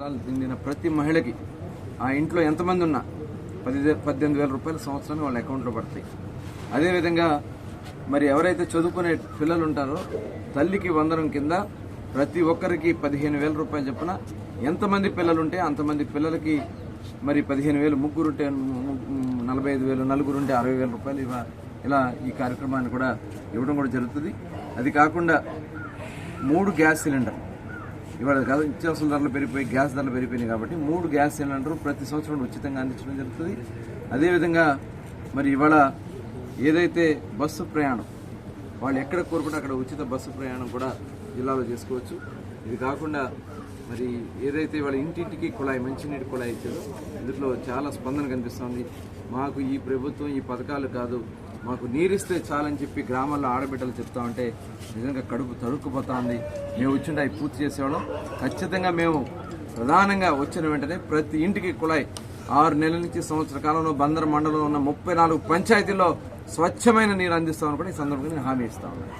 సంవత్సరాలు నిండిన ప్రతి మహిళకి ఆ ఇంట్లో ఎంతమంది ఉన్నా పది పద్దెనిమిది వేల రూపాయలు సంవత్సరానికి వాళ్ళ అకౌంట్లో పడతాయి. అదేవిధంగా మరి ఎవరైతే చదువుకునే పిల్లలు ఉంటారో తల్లికి వందనం కింద ప్రతి ఒక్కరికి పదిహేను వేల రూపాయలు చొప్పున ఎంతమంది పిల్లలు ఉంటే అంతమంది పిల్లలకి మరి పదిహేను వేలు ముగ్గురుంటే నలభై ఐదు వేలు నలుగురుంటే అరవై వేల రూపాయలు ఇవ్వ ఇలా ఈ కార్యక్రమాన్ని కూడా ఇవ్వడం కూడా జరుగుతుంది. అది కాకుండా మూడు గ్యాస్ సిలిండర్ ఇవాళ కాదు నిత్యావసర ధరలు పెరిగిపోయి గ్యాస్ ధరలు పెరిగిపోయినాయి కాబట్టి మూడు గ్యాస్ సిలిండర్ ప్రతి సంవత్సరం ఉచితంగా అందించడం జరుగుతుంది. అదేవిధంగా మరి ఇవాళ ఏదైతే బస్సు ప్రయాణం వాళ్ళు ఎక్కడ కోరుకుంటే అక్కడ ఉచిత బస్సు ప్రయాణం కూడా జిల్లాలో చేసుకోవచ్చు. ఇది కాకుండా మరి ఏదైతే వాళ్ళ ఇంటింటికి కుళాయి మంచినీటి కుళాయి ఇచ్చారో ఇందులో చాలా స్పందన కనిపిస్తుంది. మాకు ఈ ప్రభుత్వం ఈ పథకాలు కాదు మాకు నీరిస్తే చాలని చెప్పి గ్రామాల్లో ఆడబిడ్డలు చెప్తా ఉంటే నిజంగా కడుపు తడుక్కుపోతుంది మేము వచ్చిండే అవి పూర్తి చేసేవాళ్ళం. ఖచ్చితంగా మేము ప్రధానంగా వచ్చిన వెంటనే ప్రతి ఇంటికి కుళాయి. ఆరు నెలల నుంచి సంవత్సర కాలంలో బందర్ మండలంలో ఉన్న ముప్పై నాలుగు పంచాయతీల్లో స్వచ్ఛమైన నీరు అందిస్తామని కూడా ఈ సందర్భంగా నేను హామీ ఇస్తా ఉన్నాను.